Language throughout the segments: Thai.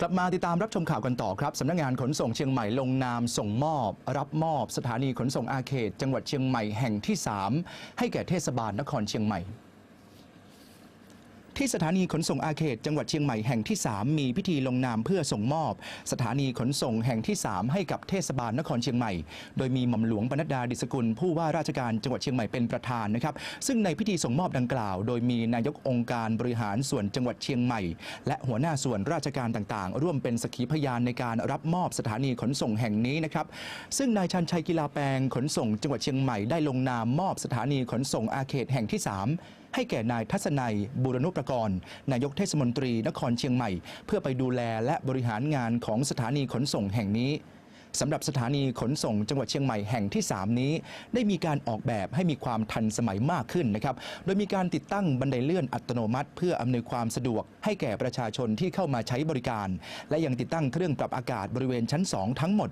กลับมาติดตามรับชมข่าวกันต่อครับสำนักงานขนส่งเชียงใหม่ลงนามส่งมอบ รับมอบสถานีขนส่งอาเขต จังหวัดเชียงใหม่แห่งที่ 3 ให้แก่เทศบาลนครเชียงใหม่ ที่สถานีขนส่งอาเขต จังหวัดเชียงใหม่แห่งที่ 3 มีพิธีลงนามเพื่อส่งมอบ สถานีขนส่งแห่งที่ 3 ให้กับเทศบาลนครเชียงใหม่ โดยมีหม่อมหลวงปนัดดาดิสกุล ผู้ว่าราชการจังหวัดเชียงใหม่เป็นประธานนะครับ ซึ่งในพิธีส่งมอบดังกล่าว โดยมีนายกองค์การบริหารส่วนจังหวัดเชียงใหม่ และหัวหน้าส่วนราชการต่างๆ ร่วมเป็นสักขีพยานในการรับมอบสถานีขนส่งแห่งนี้นะครับ ซึ่งนายชันชัยกีฬาแปลงขนส่งจังหวัดเชียงใหม่ได้ลงนามมอบสถานีขนส่งอาเขตแห่งที่ 3 ให้แก่นายทัศนัยบูรณุประกรณ์นายกเทศมนตรีนครเชียงใหม่ เพื่อไปดูแลและบริหารงานของสถานีขนส่งแห่งนี้สำหรับสถานีขนส่งจังหวัดเชียงใหม่แห่งที่ 3 นี้ ได้มีการออกแบบให้มีความทันสมัยมากขึ้นนะครับ โดยมีการติดตั้งบันไดเลื่อนอัตโนมัติ เพื่ออำนวยความสะดวกให้แก่ประชาชนที่เข้ามาใช้บริการ และยังติดตั้งเครื่องปรับอากาศบริเวณชั้น 2 ทั้งหมด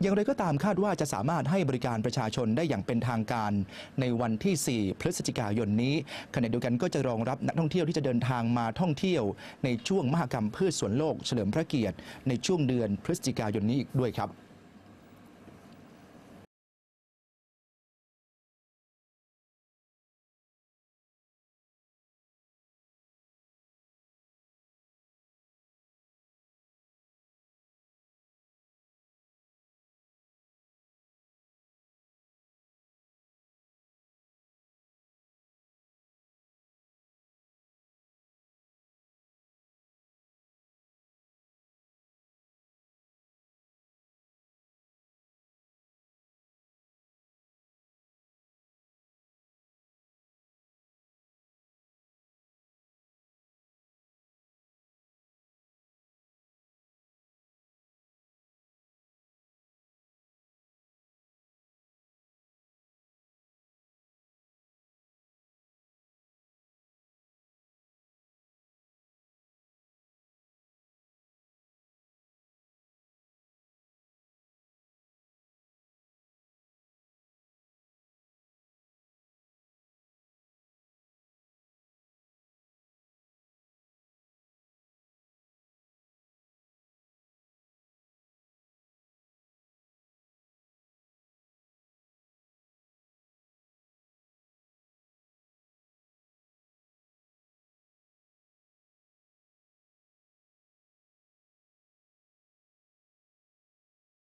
อย่างไรก็ตามคาดว่าจะสามารถให้บริการประชาชนได้อย่างเป็นทางการ ในวันที่ 4 พฤศจิกายนนี้ขณะเดียวกันก็จะรองรับนักท่องเที่ยวที่จะเดินทางมาท่องเที่ยว ในช่วงมหกรรมพืชสวนโลกเฉลิมพระเกียรติ ในช่วงเดือนพฤศจิกายนนี้อีกด้วยครับ